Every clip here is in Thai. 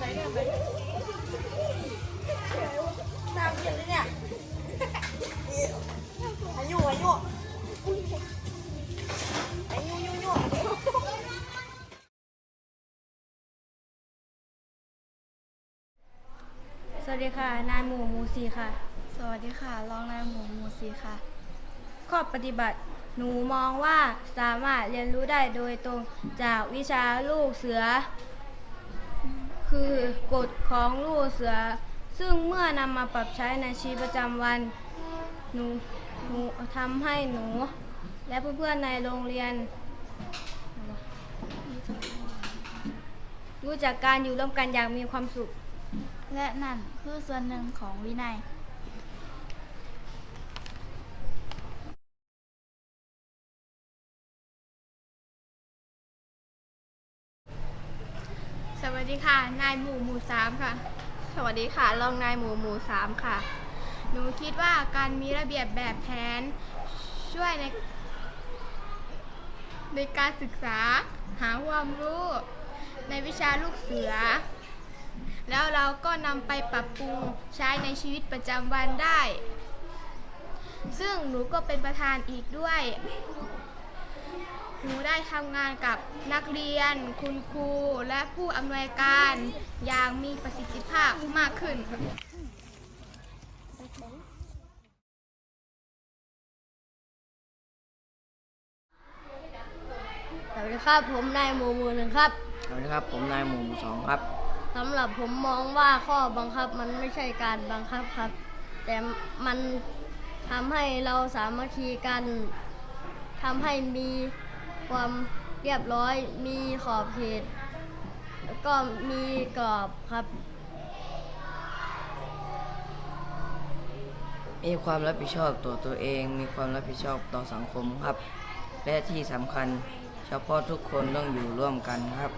สวัสดีค่ะ นายหมูหมูสีค่ะ สวัสดีค่ะ รองนายหมูหมูสีค่ะ ข้อปฏิบัติหนูมองว่าสามารถเรียนรู้ได้โดยตรงจากวิชาลูกเสือ คือกฎของลูกเสือ ซึ่งเมื่อนำมาปรับใช้ในชีวิตประจำวันหนูหนูทำให้หนู และเพื่อนๆในโรงเรียน รู้จักการอยู่ร่วมกันอย่างมีความสุข และนั่นคือส่วนหนึ่งของวินัย วัสดีค่ะ นายหมู่หมู่สามค่ะ สวัสดีค่ะรองนายหมูหมูสามค่ะ หนูคิดว่าการมีระเบียบแบบแผน ช่วยใน ในการศึกษา หาความรู้ ในวิชาลูกเสือ แล้วเราก็นำไปปรับปรุงใช้ในชีวิตประจำวันได้ ซึ่งหนูก็เป็นประธานอีกด้วย หนูได้ทำงานกับนักเรียน คุณครู และผู้อำนวยการอย่างมีประสิทธิภาพมากขึ้นสวัสดีครับผมนายหมูหมูหนึ่งครับสวัสดีครับ ผมนายหมูสองครับ สำหรับผมมองว่าข้อบังคับมันไม่ใช่การบังคับครับ แต่มันทำให้เราสามัคคีกันทำให้มี ความเรียบร้อยมีขอบเขตแล้วก็มีกรอบครับ มีความรับผิดชอบต่อตัวเอง มีความรับผิดชอบต่อสังคมครับ และที่สำคัญเฉพาะทุกคนต้องอยู่ร่วมกันครับ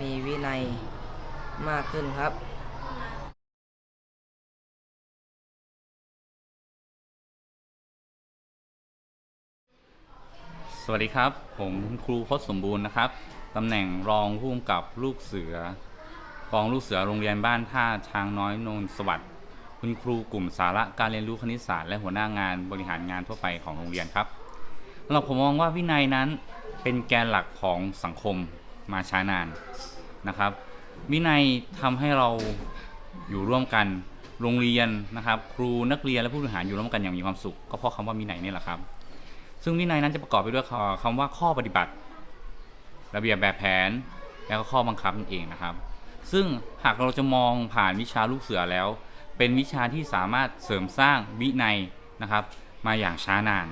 มีวินัยมากขึ้นครับ สวัสดีครับ ผมครูพจน์สมบูรณ์นะครับตำแหน่งรองผู้กำกับลูกเสือกองลูกเสือโรงเรียนบ้านท่าช้างน้อยนนท์สวัสดิ์คุณครูกลุ่มสาระการเรียนรู้คณิตศาสตร์และหัวหน้างานบริหารงานทั่วไปของโรงเรียนครับเราผมมองว่าวินัยนั้นเป็นแกนหลักของสังคมมาช้านานนะครับ วินัยทำให้เราอยู่ร่วมกันโรงเรียนนะครับ ครูนักเรียนและผู้บริหารอยู่ร่วมกันอย่างมีความสุข ก็เพราะคำว่าวินัยนี่แหละครับ ซึ่งวินัยนั้นจะประกอบไปด้วยคำคำว่าข้อปฏิบัติ ระเบียบแบบแผน แล้วก็ข้อบังคับนั่นเองนะครับ ซึ่งหากเราจะมองผ่านวิชาลูกเสือแล้ว เป็นวิชาที่สามารถเสริมสร้างวินัยนะครับ มาอย่างช้านาน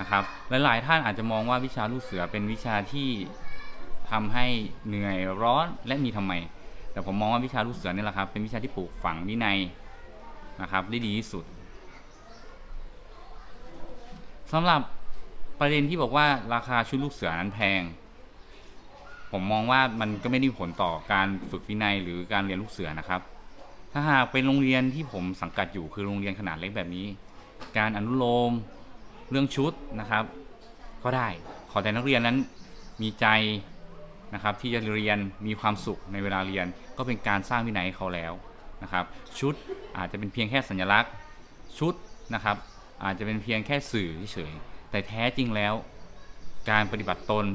นะครับหลายๆท่านอาจจะมองว่าวิชาลูกเสือเป็นวิชาที่ทำให้เหนื่อยร้อนและมีทำไม แต่ผมมองว่าวิชาลูกเสือนี่แหละครับเป็นวิชาที่ปลูกฝังวินัยนะครับได้ดีที่สุด สำหรับประเด็นที่บอกว่าราคาชุดลูกเสือนั้นแพง ผมมองว่ามันก็ไม่ได้ผลต่อการฝึกวินัยหรือการเรียนลูกเสือนะครับ ถ้าหากเป็นโรงเรียนที่ผมสังกัดอยู่คือโรงเรียนขนาดเล็กแบบนี้ การอนุโลมเรื่องชุดนะครับ ก็ได้ขอแต่นักเรียนนั้นมีใจนะครับที่จะเรียนมีความสุขในเวลาเรียน ก็เป็นการสร้างวินัยให้เขาแล้วนะครับ ชุดอาจจะเป็นเพียงแค่สัญลักษณ์ชุดนะครับ อาจจะเป็นเพียงแค่สื่อเฉยๆแต่แท้จริงแล้ว การปฏิบัติตน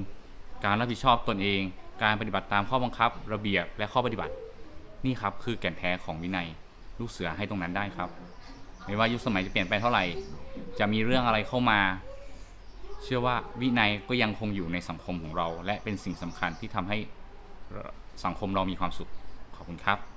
การรับผิดชอบตนเอง การปฏิบัติตามข้อบังคับ ระเบียบและข้อปฏิบัติ นี่ครับคือแก่นแท้ของวินัย ลูกเสือให้ตรงนั้นได้ครับ ไม่ว่ายุคสมัยจะเปลี่ยนไปเท่าไหร่ จะมีเรื่องอะไรเข้ามา เชื่อว่าวินัยก็ยังคงอยู่ในสังคมของเรา และเป็นสิ่งสำคัญที่ทำให้สังคมเรามีความสุขขอบคุณครับ